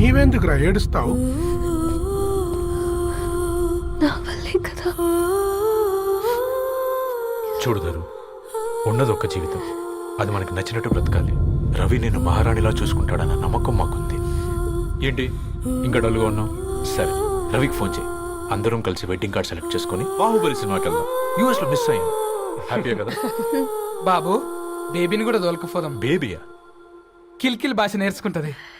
నీవెందుకురా ఏడుస్తావు? నా వల్లే కదా. చూడుదరు ఉన్నది ఒక్క జీవితం. అది మనకి నచ్చినట్టు బ్రతకాలి. రవి నేను మహారాణిలా చూసుకుంటాడన్న నమ్మకం మాకుంది. ఏంటి? ఇంకా డల్గా ఉన్నావు? సరే రవికి ఫోన్ చేయి. అందరం కలిసి వెడ్డింగ్ కార్డ్ సెలెక్ట్ చేసుకొని బాహుబలి సినిమాకి వెళ్దాం. యూఎస్లో మిస్ అయ్యాం. హ్యాపీయా కదా? బాబు బేబీని కూడా దొలకపోదాం. బేబీయా? కిల్కిల్ భాష నేర్చుకుంటది.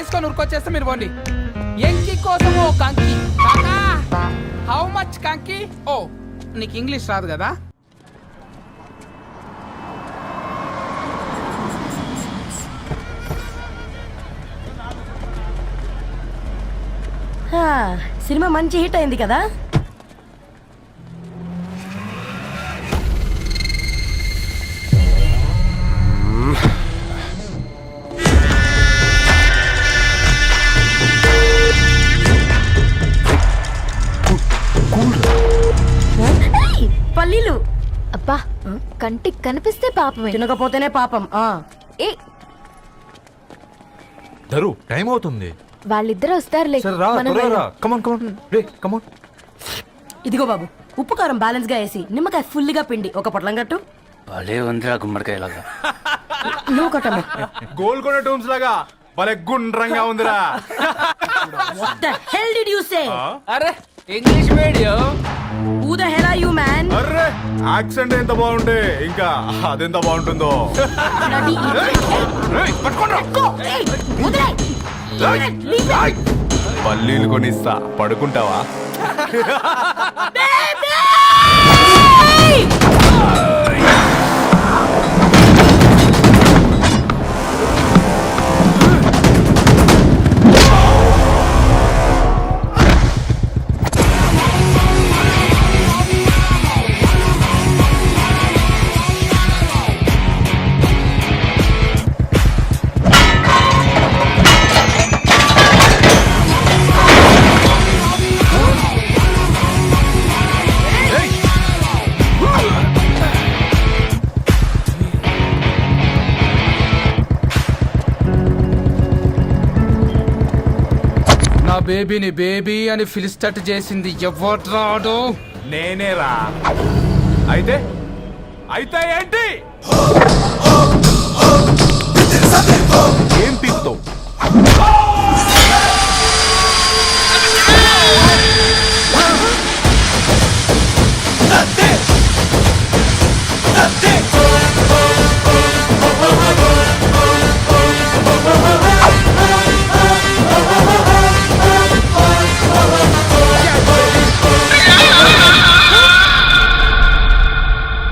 తీసుకొని ఉరికొచ్చేస్తే మీరు పోండి. ఎంకి కోసం ఓ కంకి. కాకా హౌ మచ్ కంకి? ఓ నీకు ఇంగ్లీష్ రాదు కదా? సినిమా మంచి హిట్ అయింది కదా? కనిపిస్తే పాపమే. తినకపోతేనే పాపం ఆ. ఏ? ధరు టైం అవుతుంది. వాళ్ళిద్దరు వస్తారులే. సరే రా మనం త్వరగా రా. వెళ్దాం. కమన్ కమన్ రే కమన్ ఇదిగో బాబు ఉప్పు కారం బ్యాలెన్స్గా వేసి నిమ్మకాయ ఫుల్గా పిండి ఒక పొట్లం కట్టు. భలే ఉందిరా గుమ్మడికాయలాగా నువ్వు కట్టమ్మా. గోల్కొండ టూమ్స్ లాగా భలే గుండ్రంగా ఉందిరా. The hell did you say? అరే ఇంగ్లీష్ మీడియం అర్రే యాక్సెంట్ ఎంత బాగుంటే ఇంకా అదెంత బాగుంటుందో. పల్లీలు కొనిస్తా. పడుకుంటావా? బేబీని బేబీ అని ఫిలిస్టట్ చేసింది ఎవరు రాడు నేనేరా. అయితే? అయితే ఏంటి? ఏం పీకుతావు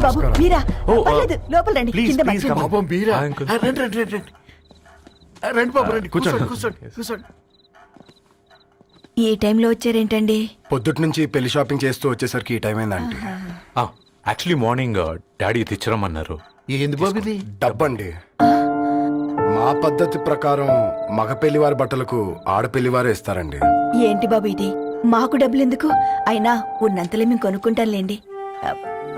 అయ్యో బాబు మీరా? ఓ, పర్లేదు లోపల రండి ప్లీజ్, కింద ప్లీజ్. పాపం బీరా. ఆ, రండి రండి రండి రండి. ఆ, రండి బాబు రండి. కూర్చోండి. కూర్చోండి కూర్చోండి ఈ టైంలో వచ్చారేంటండి? పొద్దుటి నుంచి పెళ్ళి షాపింగ్ చేస్తూ వచ్చేసరికి ఈ టైం అయిందండి యాక్చువల్లీ మార్నింగ్ డాడీ తెచ్చరమన్నారు ఏంది బాబు ఇది? డబ్బండి. మా పద్ధతి ప్రకారం మగ పెళ్ళివారి బట్టలకు ఆడపెళ్ళివారే ఇస్తారండి. ఏంటి బాబు ఇది? మాకు డబ్బులు ఎందుకు అయినా ఉన్నంతలే మేము కొనుక్కుంటాంలేండి ఆ,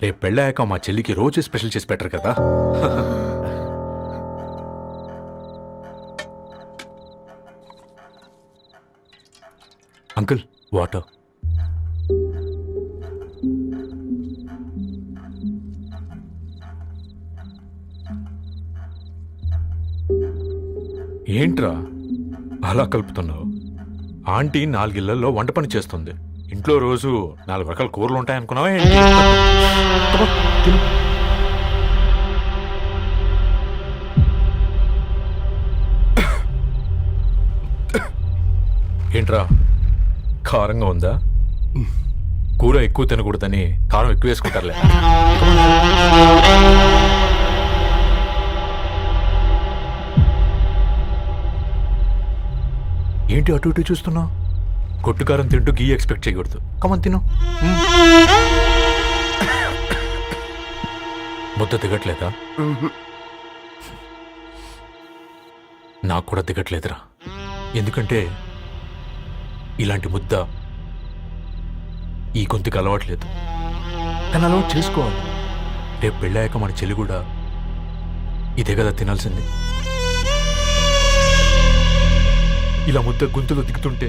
రేపు పెళ్ళాక మా చెల్లికి రోజు స్పెషల్ చేసి పెట్టరు కదా. అంకుల్ వాటర్ ఏంట్రా అలా కలుపుతున్నావు? ఆంటీ నాలుగిళ్ళలో వంట పని చేస్తుంది. ఇంట్లో రోజు నాలుగు రకాల కూరలు ఉంటాయనుకున్నావా ఏంట్రా? కారంగా ఉందా? కూర ఎక్కువ తినకూడదని కారం ఎక్కువ వేసుకుంటారులే. ఏంటి అటు ఇటు చూస్తున్నావు? కొట్టుకారం తింటూ గీ ఎక్స్పెక్ట్ చేయకూడదు. కమన్ తిను. ముద్ద దిగట్లేదా? నాకు కూడా దిగట్లేదురా. ఎందుకంటే ఇలాంటి ముద్ద ఈ గొంతుకి అలవాట్లేదు. కానీ అలవాటు చేసుకోవాలి. రేపు పెళ్ళాక మన చెల్లి కూడా ఇదే కదా తినాల్సింది. ఇలా ముద్ద గొంతులో దిగుతుంటే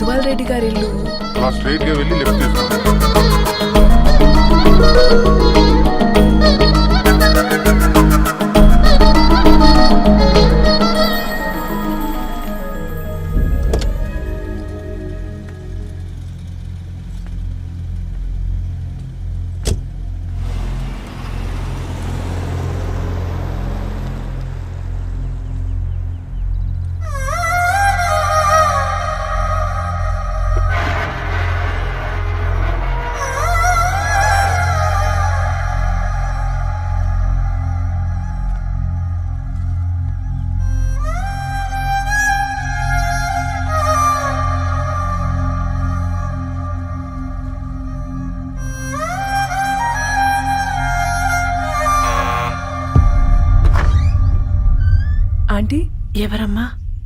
మధువాల్ రెడ్డి గారి ఇల్లు. స్ట్రైట్గా వెళ్ళి లెఫ్ట్ తీసుకోండి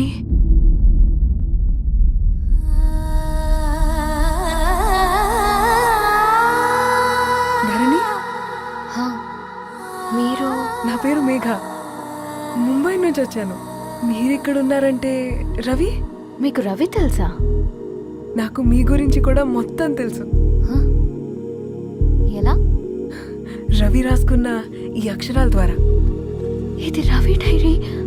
ధరణి హా, మీరు? నా పేరు మేఘ. ముంబై నుంచి వచ్చాను. మీరు ఇక్కడ ఉన్నారంటే రవి? మీకు రవి తెలుసా? నాకు మీ గురించి కూడా మొత్తం తెలుసు? ఎలా? రవి రాసుకున్న ఈ అక్షరాల ద్వారా. ఇది రవి డైరీ.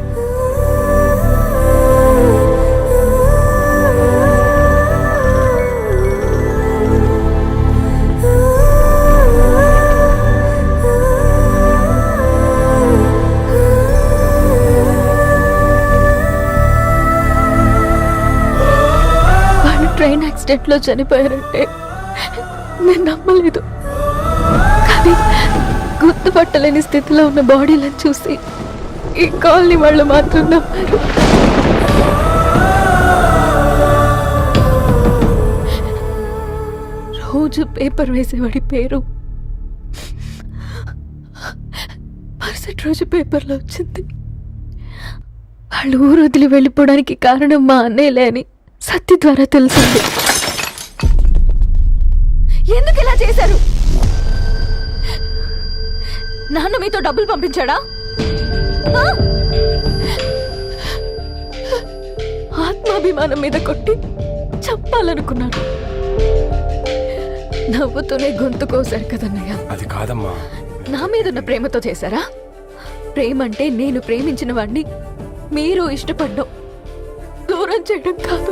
ట్రైన్ యాక్సిడెంట్లో చనిపోయారంటే నేను నమ్మలేదు. కానీ గుర్తుపట్టలేని స్థితిలో ఉన్న బాడీలను చూసి ఈ కాలనీ వాళ్ళు మాత్రం నమ్మారు. రోజు పేపర్ వేసేవాడి పేరు. మరుసటి రోజు పేపర్లో వచ్చింది. వాళ్ళు ఊరు వదిలి వెళ్ళిపోవడానికి కారణం మా అన్నయ్యలే అని సత్య ద్వారా తెలిసింది. ఎందుకు ఇలా చేశారు? నాన్న మీతో డబ్బులు పంపించాడా? ఆత్మాభిమానం మీద కొట్టి చంపాలనుకున్నాను నవ్వుతూనే గొంతు కోసారు కదన్నయ్య. అది కాదమ్మా. నా మీదున్న ప్రేమతో చేశారా? ప్రేమ అంటే నేను ప్రేమించిన వాడిని మీరు ఇష్టపడ్డం దూరం చేయడం కాదు.